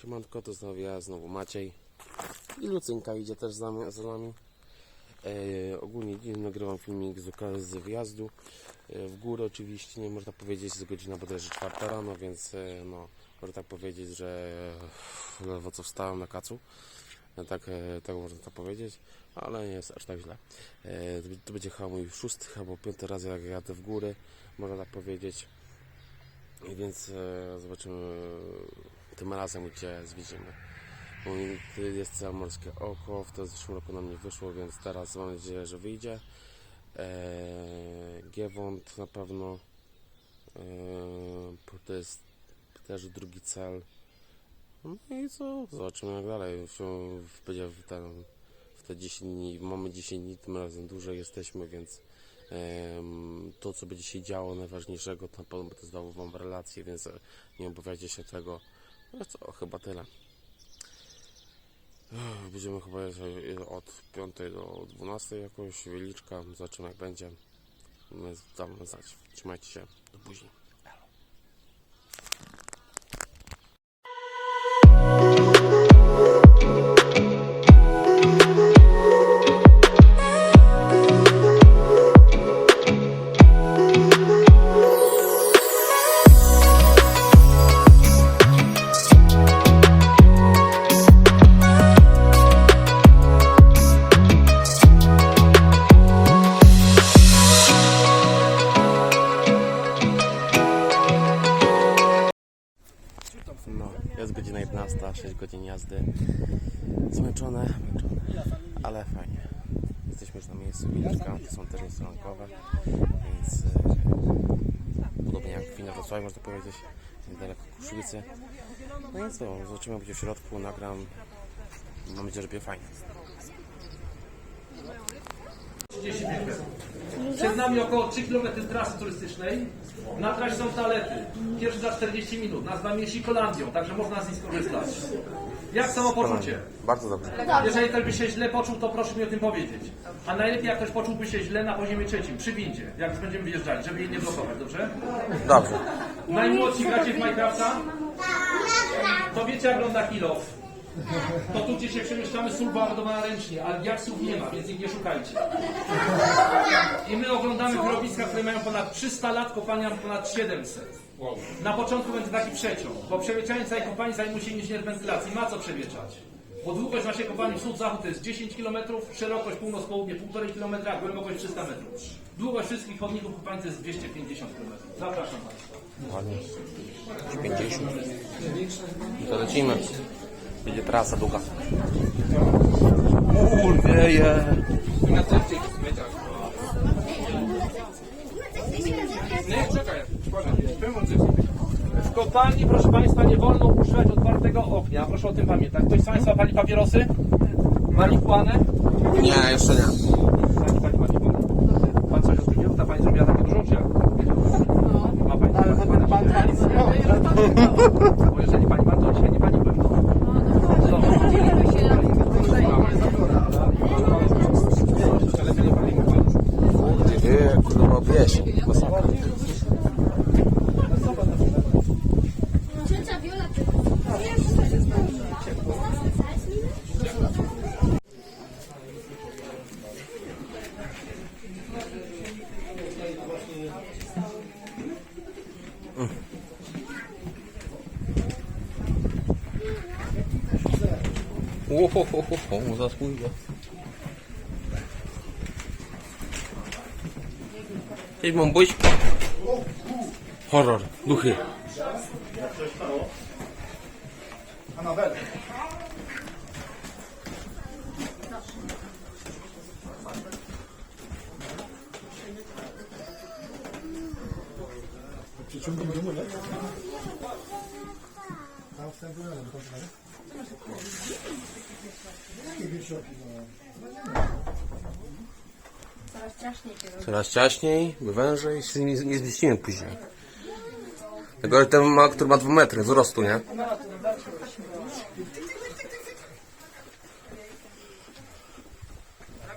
Siemanko, to znowu ja, znowu Maciej. I Lucynka idzie też za, nami- za nami. E, ogólnie dziś nagrywam filmik z okazji wyjazdu. E, w górę oczywiście, nie można powiedzieć, jest godzina bodajże czwarta rano, więc e, no, można tak powiedzieć, że e, ledwo co wstałem na kacu. E, tak, e, tak można to powiedzieć, ale nie jest aż tak źle. E, to, będzie chyba mój szósty albo piąty raz jak jadę w góry, można tak powiedzieć. Więc e, zobaczymy tym razem gdzie zwiedzimy. Jest całe morskie oko, w to zeszłym roku nam nie wyszło, więc teraz mam nadzieję, że wyjdzie. Eee, Giewont na pewno. Eee, to jest też drugi cel. No i co? Zobaczymy jak dalej. Będzie w, ten, w te 10 dni, mamy 10 dni, tym razem dłużej jesteśmy, więc to co będzie się działo najważniejszego, to na pewno będę zdawał Wam relacje, więc nie obawiajcie się tego. No co, chyba tyle. Będziemy chyba od 5 do 12 jakoś, wyliczka, zobaczymy jak będzie. My znać. Trzymajcie się, do później. Co, zobaczymy będzie w środku, nagram, mam nadzieję, że będzie fajnie. 30 minut. Przed nami około 3 km trasy turystycznej. Na trasie są toalety. Pierwszy za 40 minut. Nazwa mieści Kolandią, także można z niej skorzystać. Jak samopoczucie? Bardzo dobrze. Jeżeli ktoś by się źle poczuł, to proszę mi o tym powiedzieć. A najlepiej jak ktoś poczułby się źle na poziomie trzecim, przy windzie, jak już będziemy wyjeżdżali, żeby jej nie blokować, dobrze? Dobrze. Najmłodsi gracie w Minecrafta? To wiecie jak wygląda kilof. To tu gdzie się przemieszczamy, sól była ręcznie, ale diaksów nie ma, więc ich nie szukajcie. I my oglądamy wyrobiska, które mają ponad 300 lat, kopalnia ponad 700. Na początku będzie taki przeciąg, bo przewieczanie całej kopalni zajmuje się inżynier wentylacji. Ma co przewieczać. Bo długość naszej kopalni wschód-zachód to jest 10 km, szerokość północ-południe 1,5 km, a głębokość 300 metrów. Długość wszystkich chodników kopalni to jest 250 km. Zapraszam Państwa. Ładnie. 50. To lecimy. Będzie trasa długa. Uuu, wieje. W kopalni, proszę Państwa, nie wolno używać otwartego ognia. Proszę o tym pamiętać. Ktoś z Państwa pali papierosy? Marihuanę? Nie, jeszcze nie. Pani pali marihuanę. Pan coś odwiedził? Ta Pani zrobiła takie dużo, czy jak? Ma Pani Ale potem Pan Pani Bo jeżeli Pani ma, to dzisiaj nie Pani była. Lepiej nie palimy Pani. Ty, kurwa, wieś. Ciocia Wiola, ty Ohohoho, zasługa. Cześć, mam być? Horror, duchy. Coraz straszniej się ciaśniej, wężej, się nie, nie zmieścimy później. Tego, ten ma, który ma 2 metry wzrostu, nie? Tak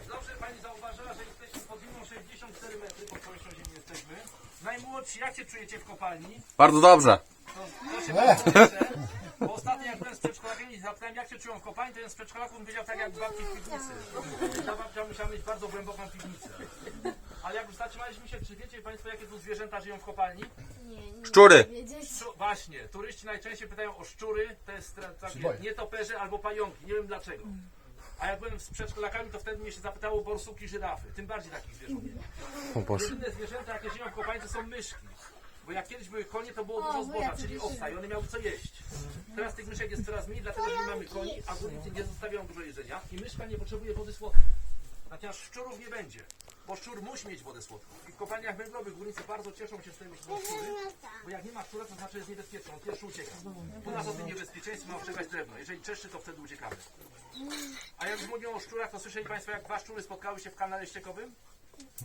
dobrze Pani zauważyła, że jesteśmy pod zimą 64 metry, pod powierzchnią ziemi jesteśmy. Najmłodsi, jak się czujecie w kopalni? Bardzo dobrze. To cieszę, bo ostatnio jak byłem z przedszkola, się czują w kopalni, to jeden z przedszkolaków bym wiedział tak jak babci w piwnicy. Ta babcia musiała mieć bardzo głęboką piwnicę. Ale jak już zatrzymaliśmy się, czy wiecie Państwo, jakie tu zwierzęta żyją w kopalni? Nie, nie Szczury. Szczu- właśnie, turyści najczęściej pytają o szczury, to jest tra- takie nietoperze albo pająki, nie wiem dlaczego. A jak byłem z przedszkolakami, to wtedy mnie się zapytało o borsuki, żyrafy. Tym bardziej takich zwierząt nie ma. O Boże. Jedyne zwierzęta, jakie żyją w kopalni, to są myszki. Bo jak kiedyś były konie, to było O, dużo bo zboża, ja czyli owca i one miały co jeść. Teraz tych myszek jest coraz mniej, dlatego że nie mamy koni, a górnicy nie zostawiają dużo jedzenia i myszka nie potrzebuje wody słodkiej. Natomiast szczurów nie będzie, bo szczur musi mieć wodę słodką. I w kopalniach węglowych górnicy bardzo cieszą się z tego, że są szczury, bo jak nie ma szczura, to znaczy, jest niebezpieczny, on pierwszy ucieka. U nas o tym niebezpieczeństwie ma ostrzegać drewno. Jeżeli czeszczy, to wtedy uciekamy. A jak już mówią o szczurach, to słyszeli Państwo, jak dwa szczury spotkały się w kanale ściekowym?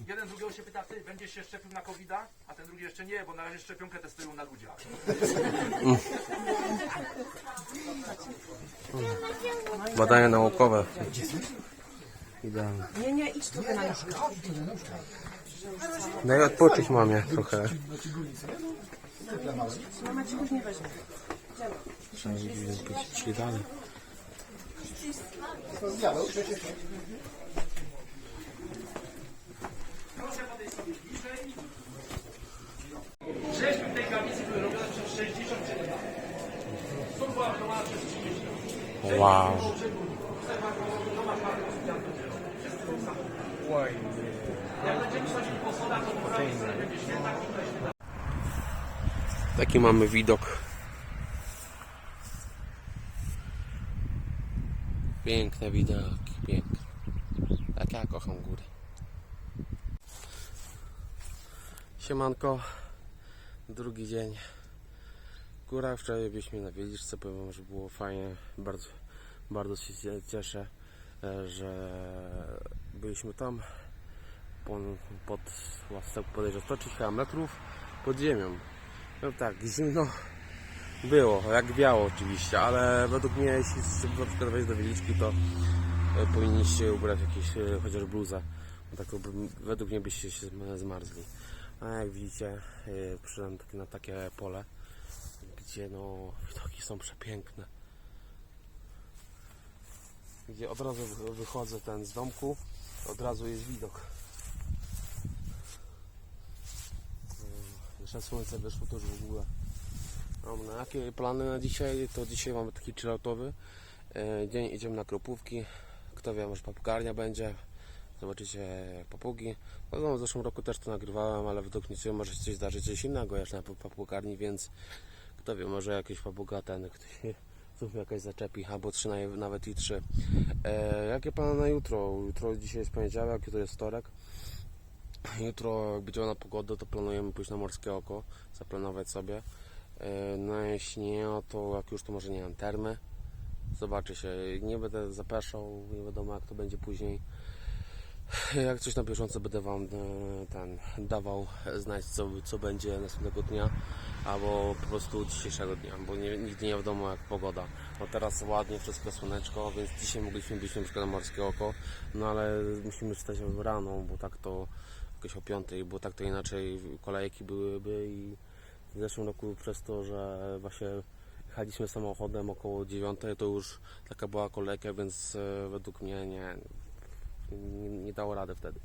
Jeden drugiego się pyta, ty będziesz się szczepił na covid a ten drugi jeszcze nie, bo na razie szczepionkę testują na ludziach. Badania naukowe. Idealnie. Nie, nie, idź trochę na nóżkę. Daj odpocząć mamie trochę. Mama ci już nie weźmie. Trzeba być szli dalej. Proszę podejść sobie bliżej. Rzeźby w tej kamienicy były robione przez 67 lat. Są była wykonana przez 30 lat. Wow. Jak będziemy chodzili po schodach, to po prawej stronie będzie święta i Taki mamy widok. Piękne widoki, piękne. Tak ja kocham góry. Siemanko, drugi dzień. Góra wczoraj byliśmy na Wieliczce, powiem że było fajnie. Bardzo, bardzo się cie- cieszę, e, że byliśmy tam pod, łasce podejrzewam 130 metrów pod ziemią. No tak, zimno było, jak biało oczywiście, ale według mnie jeśli na wejść do Wieliczki, to e, powinniście ubrać jakieś e, chociaż bluzę, tak według mnie byście się zm- zmarzli. A jak widzicie, przyszedłem na takie pole, gdzie no widoki są przepiękne. Gdzie od razu wy- wychodzę ten z domku, od razu jest widok. Jeszcze słońce wyszło to już w ogóle. Mam na jakie plany na dzisiaj? To dzisiaj mamy taki chilloutowy e, dzień. Idziemy na kropówki. Kto wie, może papugarnia będzie. Zobaczycie papugi. No, no, w zeszłym roku też to nagrywałem, ale według mnie może się zdarzyć coś innego jeszcze na papugarni, więc kto wie, może jakiś papuga ten ktoś znów jakaś zaczepi, albo trzy na- nawet i trzy. E, jakie plany na jutro? Jutro dzisiaj jest poniedziałek, jutro jest wtorek. Jutro jak będzie na pogodę, to planujemy pójść na Morskie Oko, zaplanować sobie. E, No jeśli nie, no to jak już to może nie wiem, termy. Zobaczy się. Nie będę zapraszał, nie wiadomo jak to będzie później. Jak coś na bieżąco będę Wam e, ten dawał znać, co, co będzie następnego dnia, albo po prostu dzisiejszego dnia, bo nie, nigdy nie wiadomo jak pogoda. No teraz ładnie, wszystko słoneczko, więc dzisiaj mogliśmy być na przykład na Morskie Oko, no ale musimy wstać rano, bo tak to jakoś o piątej, bo tak to inaczej kolejki byłyby i w zeszłym roku przez to, że właśnie jechaliśmy samochodem około dziewiątej, to już taka była kolejka, więc e, według mnie nie, nie, nie dało rady wtedy.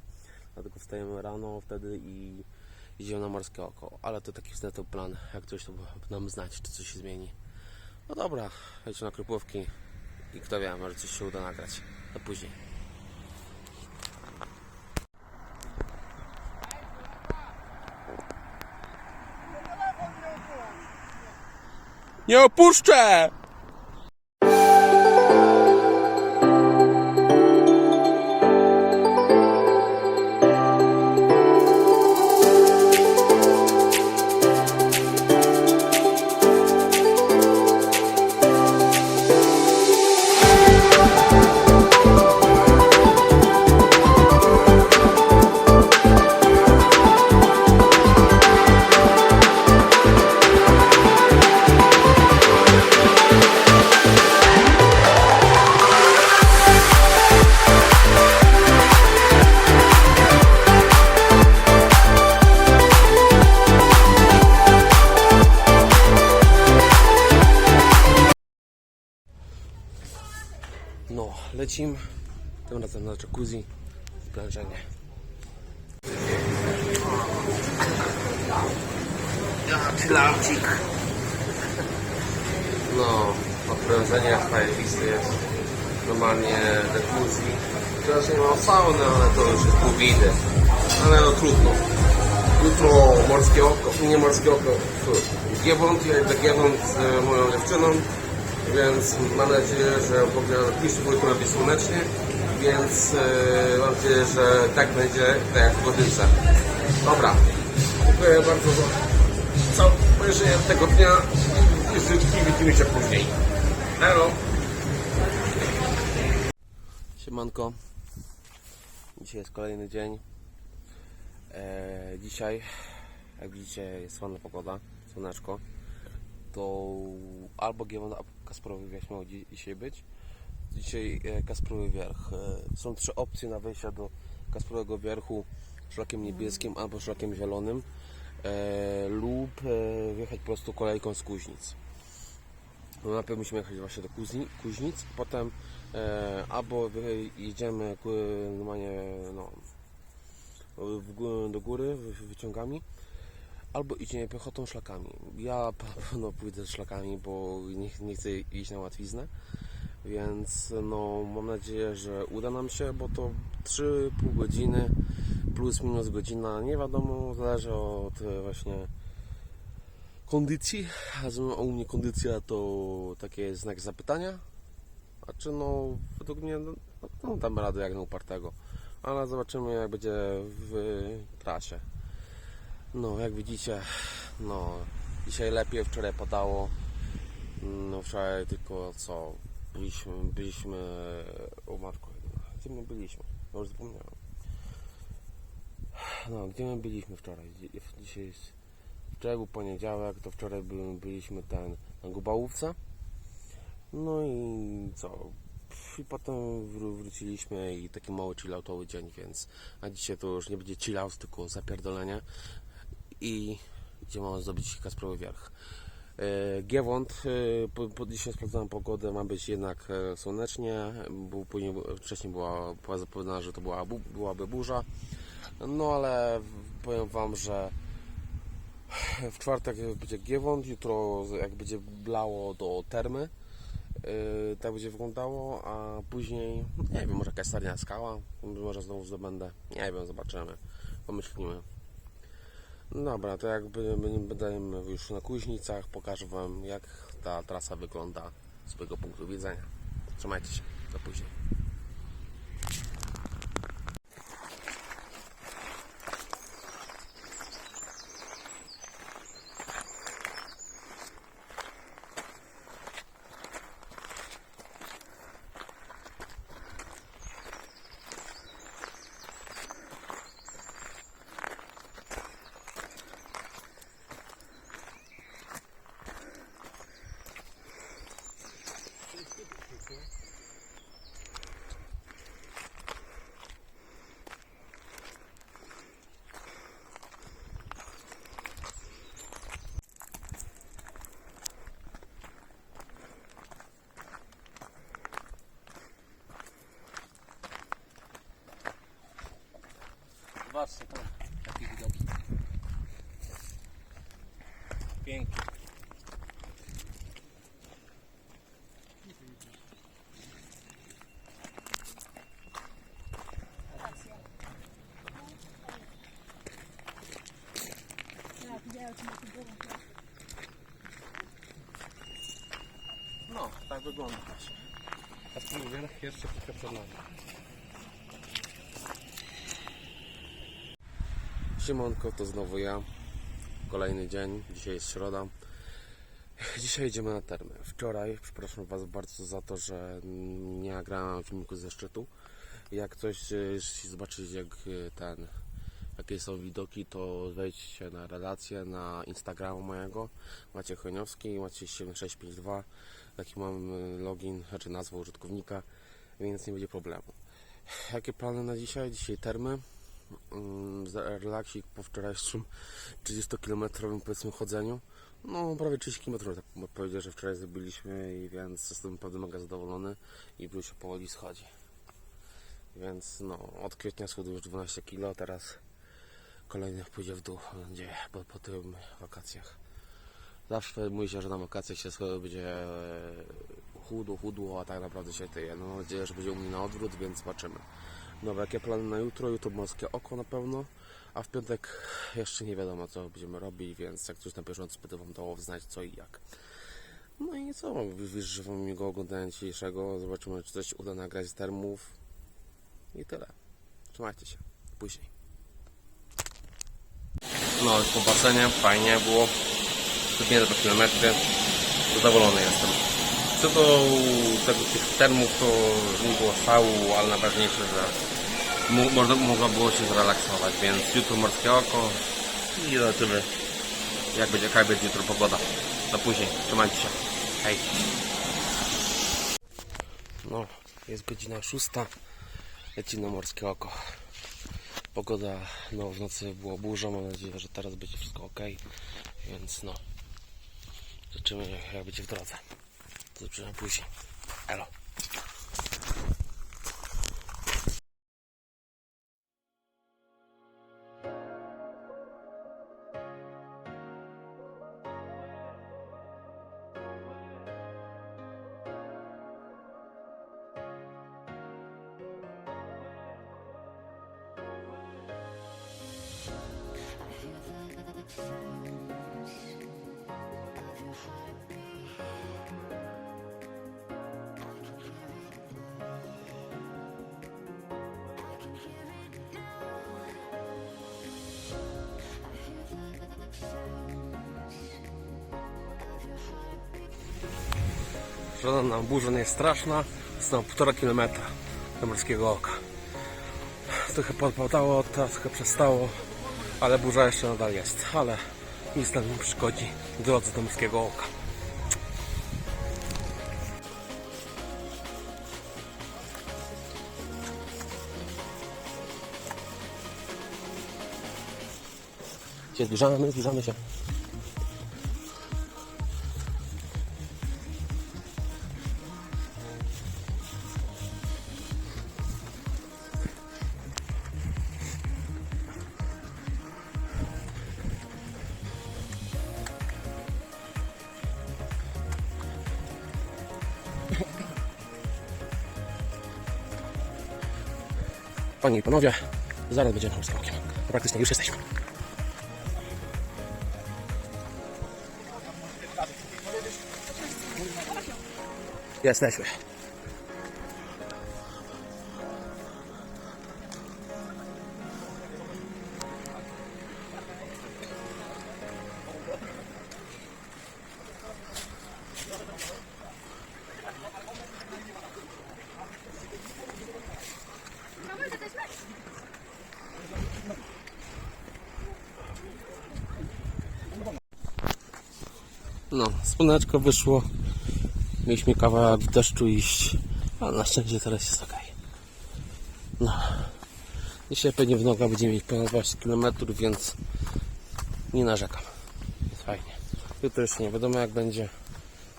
Dlatego wstajemy rano wtedy i idziemy na morskie oko. Ale to taki wstępny plan, jak coś to nam znać, czy coś się zmieni. No dobra, jedź na kropówki i kto wie, może coś się uda nagrać. Do później. Nie opuszczę! Jaki laucik. No, odprężenie zajebisty jest. Normalnie jacuzzi. Teraz nie mam sauny, ale to już jest pół widy. Ale no trudno. Jutro morskie oko, nie morskie oko, Giewont, ja idę Giewont z moją dziewczyną, więc mam nadzieję, że w ogóle jutro robi słonecznie, więc e, mam nadzieję, że tak będzie, tak jak w. Dobra, dziękuję bardzo za całe obejrzenie tego dnia życzki widzimy się później. Hello! Siemanko, dzisiaj jest kolejny dzień. E, dzisiaj, jak widzicie, jest ładna pogoda, słoneczko. To albo Giewon, albo Kasprowy Wierch miał dzi- dzisiaj być. Dzisiaj e, Kasprowy Wierch. E, są trzy opcje na wejście do Kasprowego Wierchu szlakiem niebieskim albo szlakiem zielonym lub e, wjechać po prostu kolejką z Kuźnic. No najpierw musimy jechać właśnie do Kuźni, Kuźnic, potem e, albo jedziemy normalnie no, do góry wy- wyciągami, albo idziemy piechotą szlakami. Ja pewno pójdę szlakami, bo nie, nie chcę iść na łatwiznę, więc no, mam nadzieję, że uda nam się, bo to 3,5 godziny plus minus godzina, nie wiadomo, zależy od e, właśnie kondycji, a u mnie kondycja to taki znak zapytania, a czy no według mnie no, no, dam radę jak na upartego, ale zobaczymy jak będzie w trasie. No jak widzicie, no dzisiaj lepiej, wczoraj padało, no wczoraj tylko co, byliśmy, byliśmy, o matko, gdzie my byliśmy, no już zapomniałem. No, gdzie my byliśmy wczoraj? Dzi- Dzisiaj jest Wczoraj był poniedziałek, to wczoraj by, byliśmy ten na Gubałówce. No i co? I potem wró- wróciliśmy i taki mały chilloutowy dzień, więc a dzisiaj to już nie będzie chillout, tylko zapierdolenie i gdzie mamy zdobyć Kasprowy Wierch. E, Giewont, e, po, po, dzisiaj sprawdzałem pogodę, ma być jednak e, słonecznie, bo później, wcześniej była, była zapowiadana, że to była, byłaby burza, no ale powiem Wam, że w czwartek będzie Giewont, jutro jak będzie blało do termy. Yy, tak będzie wyglądało, a później, nie wiem, może jakaś starnia skała, może znowu zdobędę, nie wiem, zobaczymy, pomyślimy. Dobra, to jakby będziemy już na Kuźnicach, pokażę Wam jak ta trasa wygląda z tego punktu widzenia. Trzymajcie się, do później. 20, No, tak wygląda właśnie. A spróbuję jeszcze trochę przed nami. Siemonko, to znowu ja. Kolejny dzień, dzisiaj jest środa. Dzisiaj idziemy na termy. Wczoraj, przepraszam Was bardzo za to, że nie nagrałem filmiku ze szczytu. Jak coś e, zobaczyć jak e, ten, jakie są widoki, to wejdźcie na relację na Instagrama mojego Maciej Chojnowski, Maciej 7652 taki mam e, login, znaczy nazwę użytkownika, więc nie będzie problemu. Jakie plany na dzisiaj? Dzisiaj termy. Mm, Relaksik po wczorajszym 30-kilometrowym powiedzmy chodzeniu. No, prawie 30 km, tak powiedział, że wczoraj zrobiliśmy, i więc jestem naprawdę mega zadowolony i już się powoli schodzi. Więc no, od kwietnia schudł już 12 kg, teraz kolejny pójdzie w dół, będzie po, po tym wakacjach. Zawsze mówi się, że na wakacjach się będzie e, chudło, chudło, a tak naprawdę się tyje. No, mam nadzieję, że będzie u mnie na odwrót, więc zobaczymy. Dobra, jakie plany na jutro? Jutro morskie oko na pewno, a w piątek jeszcze nie wiadomo co będziemy robić, więc jak coś na bieżąco będę Wam dało znać co i jak. No i co, życzę Wam miłego oglądania dzisiejszego, zobaczymy czy coś uda nagrać z termów i tyle. Trzymajcie się, później. No, po basenie, fajnie było. Zbytnie 2 km. Zadowolony jestem. Co do tego, tych termów, to nie było szału, ale najważniejsze, że mo- można, było się zrelaksować, więc jutro morskie oko i zobaczymy, jak będzie, jaka będzie jutro pogoda. Do później, trzymajcie się. Hej. No, jest godzina szósta. Lecimy na morskie oko. Pogoda, no w nocy było burza, mam nadzieję, że teraz będzie wszystko ok. Więc no, zobaczymy jak będzie w drodze. Zobaczymy później. Elo. Żadna nam burza nie jest straszna. Jest na półtora kilometra do morskiego oka. Trochę podpadało, trochę przestało, ale burza jeszcze nadal jest. Ale nic nam nie przychodzi w drodze do morskiego oka. Się zbliżamy, zbliżamy się. Panie i panowie, zaraz będziemy morskim okiem. A praktycznie już jesteśmy. Jesteśmy. No, słoneczko wyszło. Mieliśmy kawałek deszczu iść, ale na szczęście teraz jest ok. No. Dzisiaj pewnie w nogach będziemy mieć ponad 20 km, więc nie narzekam. Jest fajnie. Jutro jeszcze nie wiadomo jak będzie,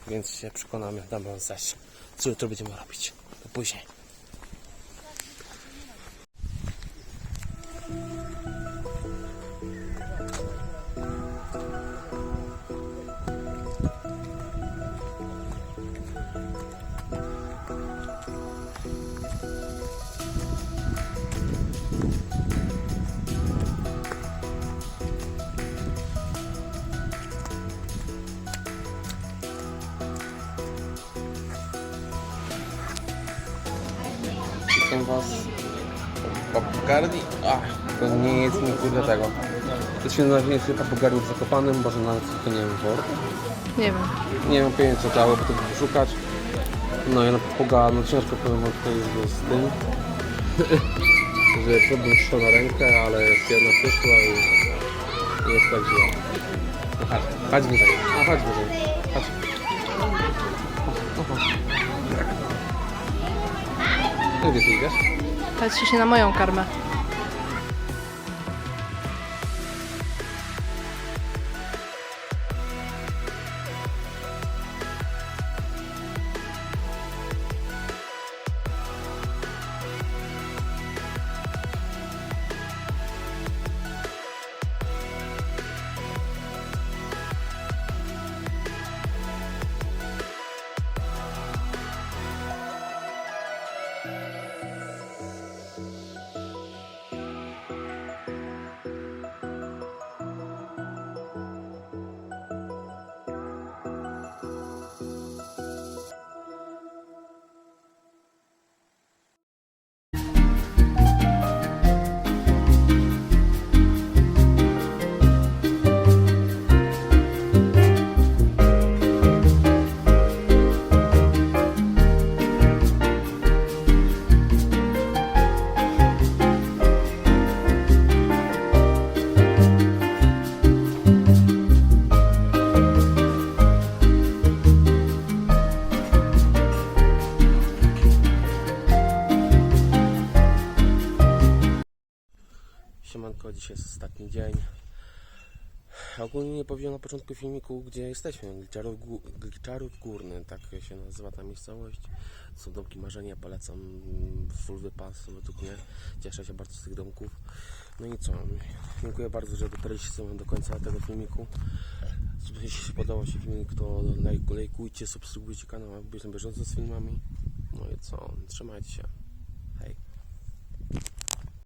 więc się przekonamy, damy wam znać, co jutro będziemy robić. To później. Papugarni? Ach, to nie jest mi kurde tego. To się nazywa się papugarni w Zakopanem, może nawet to nie wiem, wor. Nie wiem. Nie mam pojęcia co dało, bo to by szukać. No i na papuga, no ciężko powiem wam tutaj z, z tym. że podróż na rękę, ale jest jedna przyszła i nie jest tak źle. No chodź, chodź wyżej. A chodź wyżej. Chodź. No gdzie ty idziesz? Patrzy się na moją karmę. Ostatni dzień. Ogólnie nie powiedziałem na początku filmiku, gdzie jesteśmy. Gliczarów, Gliczarów Górny, tak się nazywa ta miejscowość. Są domki marzenia, polecam full wypas według mnie. Cieszę się bardzo z tych domków. No i co? Dziękuję bardzo, że dotarliście mną do końca tego filmiku. Jeśli się podobał się filmik, to lajk, lajkujcie, subskrybujcie kanał, aby być bieżąco z filmami. No i co? Trzymajcie się.